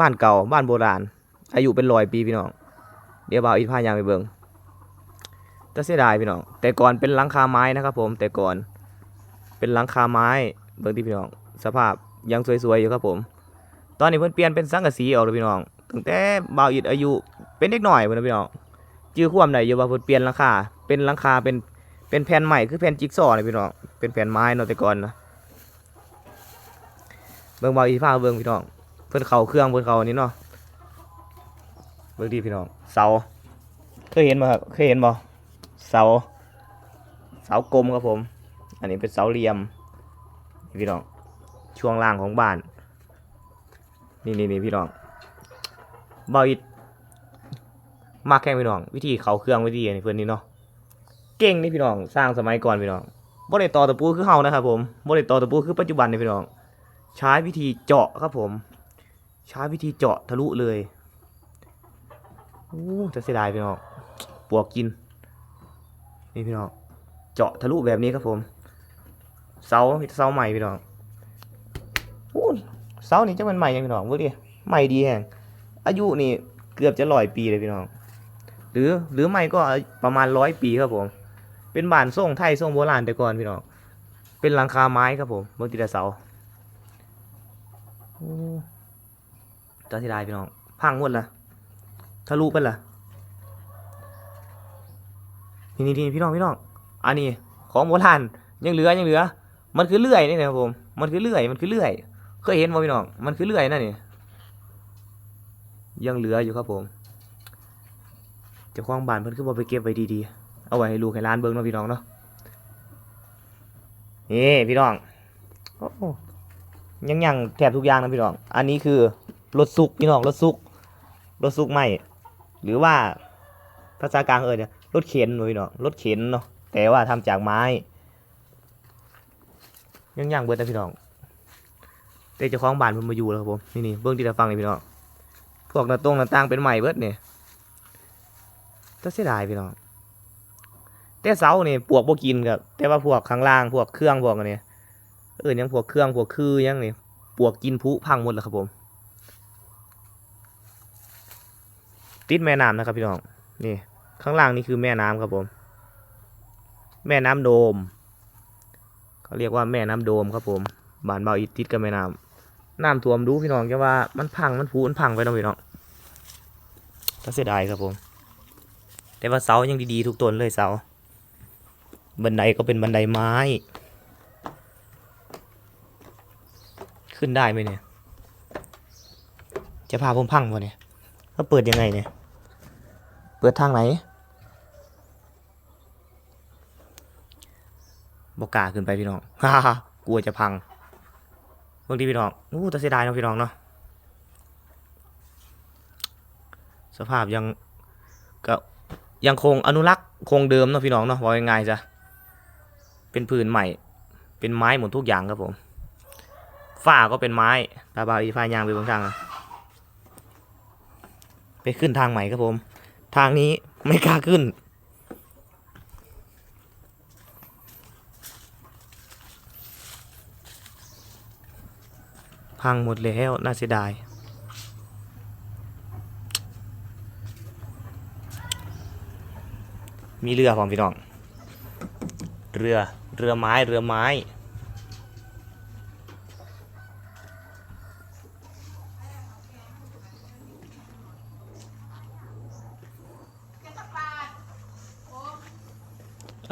บ้านเก่าบ้านโบราณ อายุเป็นร้อยปีพี่น้อง เดี๋ยวบ่าวอีกพายางไปเบิ่งแต่เสียดายพี่น้อง แต่ก่อนเป็นหลังคาไม้นะครับ ผม แต่ก่อนเป็นหลังคาไม้เบิ่งที่พี่น้อง สภาพยังสวยๆอยู่ครับผม ตอนนี้เพิ่นเปลี่ยนเป็นสังกะสีออกแล้วพี่น้อง ตั้งแต่บ่าวอีดอายุเป็นเด็กหน่อยเพิ่นะพี่น้อง จื้อความได้อยู่ว่าเพิ่นเปลี่ยนหลังคา เป็นหลังคาเป็นเป็นแผ่นใหม่คือแผ่นจิ๊กซอว์นะพี่น้อง เป็นแผ่นไม้เนาะแต่ก่อนนะเบิ่งบ่าวอีฟ้าเบิ่งพี่น้อง เพิ่อนเขาเครื่องเพิ่อนเขาอันนี้เนาะเบิ่งดีพี่น้องเสาเคยเห็นบ่ครับเคยเห็นบ่เสาเสากลมครับผม อันนี้เป็นเสาเหลี่ยมพี่น้องช่วงล่างของบ้าน นี่นี่นี่พี่น้องบาอิดมากแข่งพี่น้อง วิธีเขาเครื่องวิธีอันนี้เพื่อนนี่เนาะเก่งนี่พี่น้องสร้างสมัยก่อนพี่น้องบ่ได้ต่อตะปูคือเฮานะครับผมบ่ได้ต่อตะปูคือปัจจุบันนี่พี่น้อง ใช้วิธีเจาะครับผม ใช้วิธีเจาะทะลุเลยโอ้จะเสียดายพี่น้องปวกกิน นี่พี่น้องเจาะทะลุแบบนี้ครับผม เสาเสาใหม่พี่น้องโอ้เสานี่จะเป็นใหม่ยังพี่น้องเว้ยดิใหม่ดีแฮงอายุนี่เกือบจะร้อยปีเลยพี่น้อง หรือหรือไม่ก็ประมาณร้อยปีครับผม เป็นบ้านทรงไทยทรงโบราณแต่ก่อนพี่น้อง เป็นหลังคาไม้ครับผมบนติดเสา โอ้าเสียดายพี่น้องพังหมดละทะลุไปละนี่นี่พี่น้องพี่น้อง อันนี้ของโบราณยังเหลือยังเหลือ มันคือเลื่อยนี่นะครับผม มันคือเลื่อย มันคือเลื่อย เคยเห็นบ่พี่น้อง มันคือเลื่อยนั่นนี่ ยังเหลืออยู่ครับผมเจ้าของบ้านเพิ่นคือบ่ไปเก็บไว้ดีๆ เอาไว้ให้ลูกให้หลานเบิ่งเนาะพี่น้องเนาะ นี่พี่น้องโอ้ยังยังแทบทุกอย่างนะพี่น้อง อันนี้คือ รถซุกพี่น้องรถซุกรถซุกใหม่หรือว่าภาษากลางเอ่ยเนี่ยรถเข็นเนาะพี่น้องรถเข็นเนาะแต่ว่าทำจากไม้ยังยังเบิดนะพี่น้องแต่เจ้าของบานพนมาอยู่แล้วครับผมนี่นี่เบื้องที่เราฟังนี่พี่น้องพวกหน้าตรงหน้าต่างเป็นใหม่เบิดเนี่ยก็เสียดายพี่น้องแต่เสาเนี่ยปวกบ่กินครับแต่ว่าพวกข้างล่างพวกเครื่องพวกอันนี้เออยังพวกเครื่องพวกคือยังนี่ปวกกินผุพังหมดแล้วครับผม ติดแม่น้ำนะครับพี่น้องนี่ข้างล่างนี่คือแม่น้ำครับผม แม่น้ำโดมเขาเรียกว่าแม่น้ำโดมครับผมบ้านเบาอิติดกับแม่น้ำน้ำท่วมดูพี่น้องจะว่ามันพังมันผูมันพังไปเนาะพี่น้องก็เสียดายครับผม แต่ว่าเสายังดีๆทุกต้นเลยเสาบันไดก็เป็นบันไดไม้ ขึ้นได้ไหมเนี่ย จะพาผมพังวะเนี่ยเขาเปิดยังไงเนี่ย เปิดทางไหนบกกาขึ้นไปพี่น้องฮ่ากลัวจะพังบางทีพี่น้องอู้แต่เสียดายเนาะพี่น้องเนาะ สภาพยังก็ยังคงอนุรักษ์คงเดิมเนาะพี่น้องเนาะว่าง่ายๆจ้ะเป็นพื้นใหม่ เป็นไม้หมดทุกอย่างครับผม ฝ้าก็เป็นไม้ตาบาอีฟ้ายางไปบางทางไปขึ้นทางใหม่ครับผม ทางนี้ไม่กล้าขึ้น พังหมดแล้วน่าเสียดาย มีเรือผมพี่น้อง เรือ เรือไม้ เรือไม้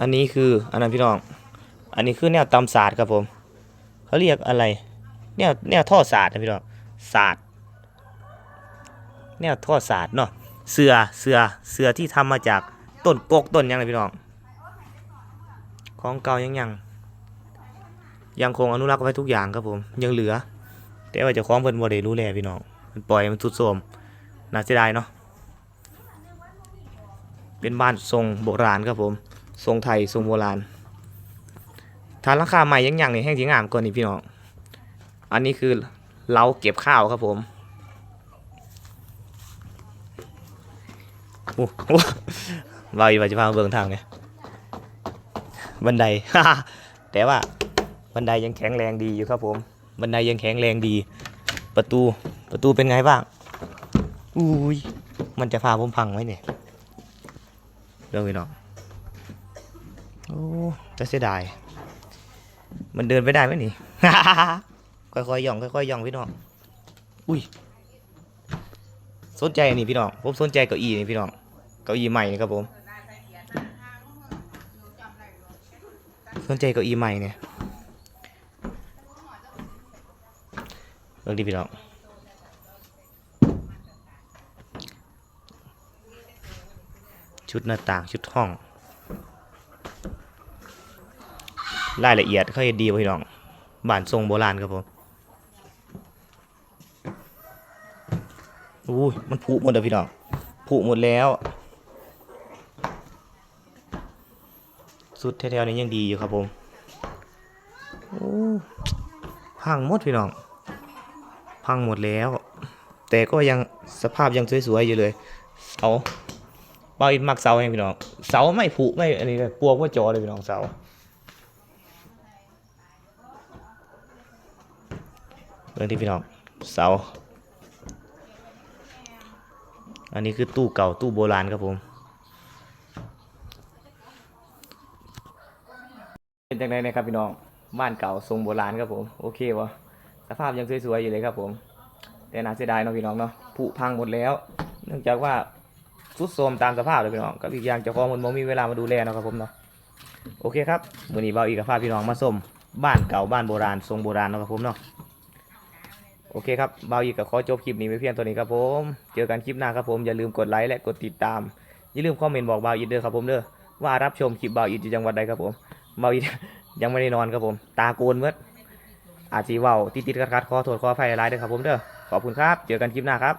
อันนี้คืออันนั้นพี่น้อง อันนี้คือแนวตำศาสตร์ครับผม เขาเรียกอะไร แนวแนวท่อศาสตร์นะพี่น้องศาสตร์แนวท่อศาสตร์เนาะ เสือเสือเสือที่ทำมาจากต้นกกต้นยังไงพี่น้อง ของเก่ายังยัง ยังคงอนุรักษ์ไว้ทุกอย่างครับผม ยังเหลือ แต่ว่าเจ้าของเพิ่นบ่ได้รู้แลพี่น้อง มันปล่อยมันทุดโทมน่าเสียดายเนาะ เป็นบ้านทรงโบราณครับผม ทรงไทยทรงโบราณฐานราคาใหม่ยังอยังนี่แห้งสีงามกว่านี่พี่น้องอันนี้คือเล้าเก็บข้าวครับผมโอ้โหวาอีว่าจะพาเบิ่งทางเนี่ยบันไดแต่ว่าบันไดยังแข็งแรงดีอยู่ครับผม บันไดยังแข็งแรงดี ประตูประตูเป็นไงบ้างอุ้ยมันจะพาผมพังไหมเนี่ยเรื่องพี่น้องโอ้ จะเสียดาย มันเดินไปได้ไหมนี่ ค่อยๆย่องค่อยๆย่องพี่น้อง อุ้ย สนใจนนี้พี่น้อง ผมสนใจเก้าอี้นี่พี่น้อง เก้าอี้ใหม่นี่ครับผม สนใจเก้าอี้ใหม่เนี่ยเรื่องดีพี่น้องชุดหน้าต่างชุดห้อง รายละเอียดเขาเห็นดีบ่พี่น้องบ้านทรงโบราณครับผมอุ้ยมันผุหมดเลยพี่น้องผุหมดแล้ว สุดแถวๆนี้ยังดีอยู่ครับผมโอ้พังหมดพี่น้อง พังหมดแล้ว แต่ก็ยังสภาพยังสวยๆอยู่เลยเสาเบาอินมักเสาเองพี่น้อง เสาไม่ผุไม่อันนี้เลยปวกว่าจอเลยพี่น้องเสา เรื่องที่พี่น้องเสา อันนี้คือตู้เก่าตู้โบราณครับผม เป็นจังไดนะครับพี่น้องบ้านเก่าทรงโบราณครับผมโอเควะสภาพยังสวยๆอยู่เลยครับผม แต่น่าเสียดายเนาะพี่น้องเนาะผุพังหมดแล้ว เนื่องจากว่าทรุดโทรมตามสภาพเลยพี่น้องกับอีกอย่างเจ้าของมันบ่มีเวลามาดูแลเนาะครับผมเนาะโอเคครับวันนี้เบาอีกกับพาพี่น้องมาส้มบ้านเก่าบ้านโบราณทรงโบราณเนาะครับผมเนาะ โอเคครับเบาวอีกกับขอจบคลิปนี้ไปเพียงตัวนี้ครับผม เจอกันคลิปหน้าครับผม อย่าลืมกดไลค์และกดติดตาม อย่าลืมคอมเมนต์บอกเบาวอีกเด้อครับผมเด้อ ว่ารับชมคลิปเบาวอีกที่จังหวัดใดครับผมเบาวอีกยังไม่ได้นอนครับผม ตาโกนเมื่ออาจีเว้าติดติดๆกัดๆขอโทษขออภัยหลายเด้อครับผมเด้อ ขอบคุณครับ เจอกันคลิปหน้าครับ